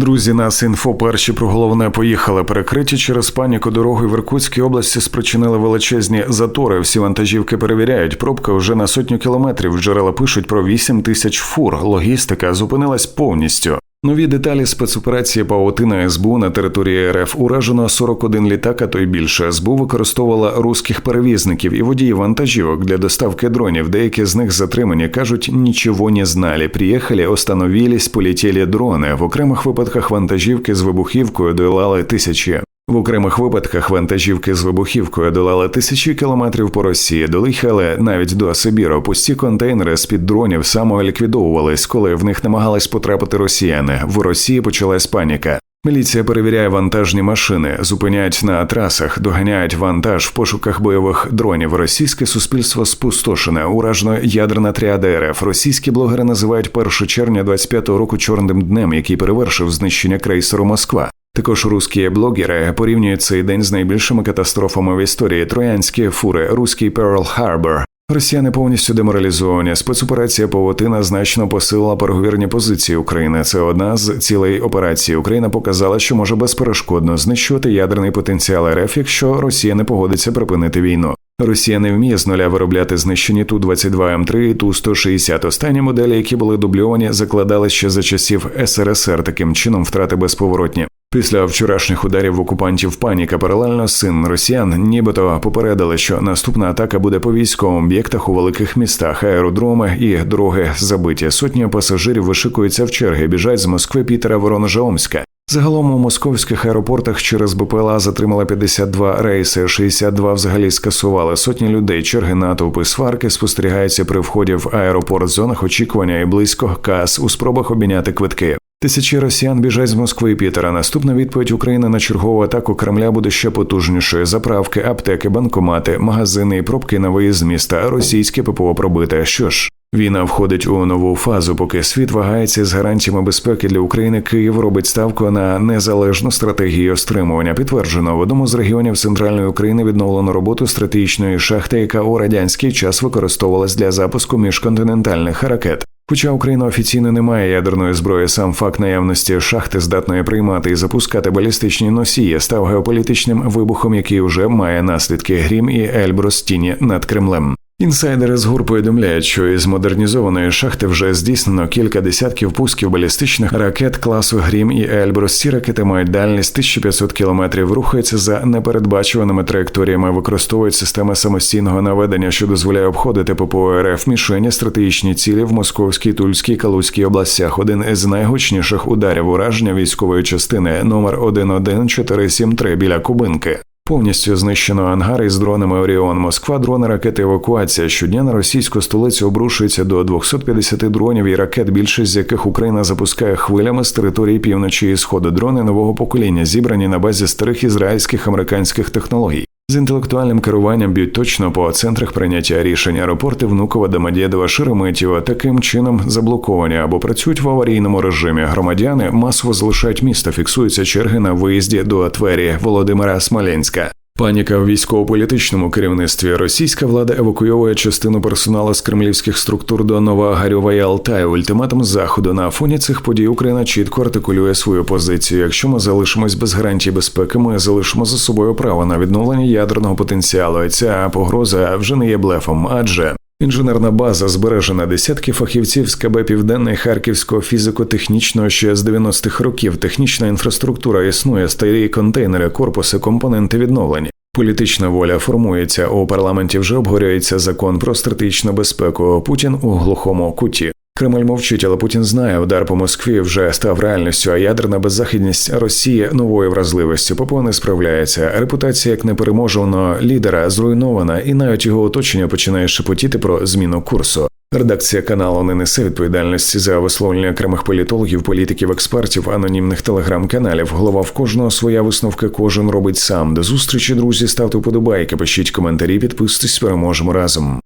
Друзі, нас інфо перші про головне поїхали. Перекриті через паніку дороги в Іркутській області спричинили величезні затори. Всі вантажівки перевіряють. Пробка вже на сотню кілометрів. Джерела пишуть про 8 тисяч фур. Логістика зупинилась повністю. Нові деталі спецоперації Паутина СБУ на території РФ уражено 41 літак, а то й більше. СБУ використовувала русських перевізників і водіїв вантажівок для доставки дронів. Деякі з них затримані кажуть, нічого не знали. Приїхали, остановились, полетіли дрони. В окремих випадках вантажівки з вибухівкою долали тисячі. В окремих випадках вантажівки з вибухівкою долали тисячі кілометрів по Росії, долихали навіть до Сибіру. Пусті контейнери з під дронів самоліквідовувались, коли в них намагались потрапити росіяни. В Росії почалась паніка. Міліція перевіряє вантажні машини, зупиняють на трасах, доганяють вантаж в пошуках бойових дронів. Російське суспільство спустошене, уражено ядерна тріада РФ. Російські блогери називають 1 червня 25-го року чорним днем, який перевершив знищення крейсеру Москва. Також русські блогери порівнюють цей день з найбільшими катастрофами в історії троянські фури, руський Перл Харбор. Росіяни повністю деморалізовані. Спецоперація Павутина значно посилила переговірні позиції України. Це одна з цілей операції. Україна показала, що може безперешкодно знищувати ядерний потенціал РФ, якщо Росія не погодиться припинити війну. Росія не вміє з нуля виробляти знищені ту 22 М3 і ту 160 Останні моделі, які були дубльовані, закладали ще за часів СРСР. Таким чином втрати безповоротні. Після вчорашніх ударів окупантів паніка паралельно син росіян, нібито попередили, що наступна атака буде по військовим об'єктах у великих містах, аеродроми і дороги забиті. Сотні пасажирів вишикуються в черги, біжать з Москви, Пітера, Воронежа, Омська. Загалом у московських аеропортах через БПЛА затримали 52 рейси, 62 взагалі скасували. Сотні людей, черги натовпи, сварки спостерігаються при вході в аеропорт, зонах очікування і близько кас у спробах обміняти квитки. Тисячі росіян біжать з Москви і Пітера. Наступна відповідь України на чергову атаку Кремля буде ще потужнішою. Заправки, аптеки, банкомати, магазини і пробки на виїзд з міста. Російське ППО пробите. Що ж? Війна входить у нову фазу, поки світ вагається з гарантіями безпеки для України. Київ робить ставку на незалежну стратегію стримування. Підтверджено в одному з регіонів центральної України відновлено роботу стратегічної шахти, яка у радянський час використовувалась для запуску міжконтинентальних ракет. Хоча Україна офіційно не має ядерної зброї, сам факт наявності шахти здатної приймати і запускати балістичні носії став геополітичним вибухом, який вже має наслідки грім і Ельбрус тіні над Кремлем. Інсайдери з ГУР повідомляють, що із модернізованої шахти вже здійснено кілька десятків пусків балістичних ракет класу Грім і Ельбрус. Ці ракети мають дальність 1500 кілометрів, рухаються за непередбачуваними траєкторіями, використовують системи самостійного наведення, що дозволяє обходити ППО РФ мішені стратегічні цілі в Московській, Тульській, Калузькій областях. Один із найгучніших ударів ураження військової частини номер 11473 біля Кубинки. Повністю знищено ангари з дронами Оріон. Москва, дрони ракети евакуація. Щодня на російську столицю обрушується до 250 дронів і ракет, більшість з яких Україна запускає хвилями з території півночі і сходу. Дрони нового покоління зібрані на базі старих ізраїльських американських технологій. З інтелектуальним керуванням б'ють точно по центрах прийняття рішень аеропорти Внукова, Домодєдова, Шереметєва таким чином заблоковані або працюють в аварійному режимі. Громадяни масово залишають місто, фіксуються черги на виїзді до Твері Володимира Смоленська. Паніка в військово-політичному керівництві. Російська влада евакуйовує частину персоналу з кремлівських структур до Новоагарьова і Алтаю. Ультиматум заходу на фоні цих подій Україна чітко артикулює свою позицію. Якщо ми залишимось без гарантій безпеки, ми залишимо за собою право на відновлення ядерного потенціалу. Ця погроза вже не є блефом, адже Інженерна база збережена десятки фахівців з КБ Південний Харківського фізико-технічного ще з 90-х років. Технічна інфраструктура існує, старі контейнери, корпуси, компоненти відновлені. Політична воля формується у парламенті. Вже обгорюється закон про стратегічну безпеку. Путін у глухому куті. Кремль мовчить, але Путін знає, удар по Москві вже став реальністю, а ядерна беззахідність Росії новою вразливістю. ППО не справляється. Репутація як непереможеного лідера зруйнована, і навіть його оточення починає шепотіти про зміну курсу. Редакція каналу не несе відповідальності за висловлення окремих політологів, політиків, експертів, анонімних телеграм-каналів. Голова в кожного своя висновка кожен робить сам. До зустрічі, друзі, ставте вподобайки, пишіть коментарі, підписуйтесь, переможемо разом.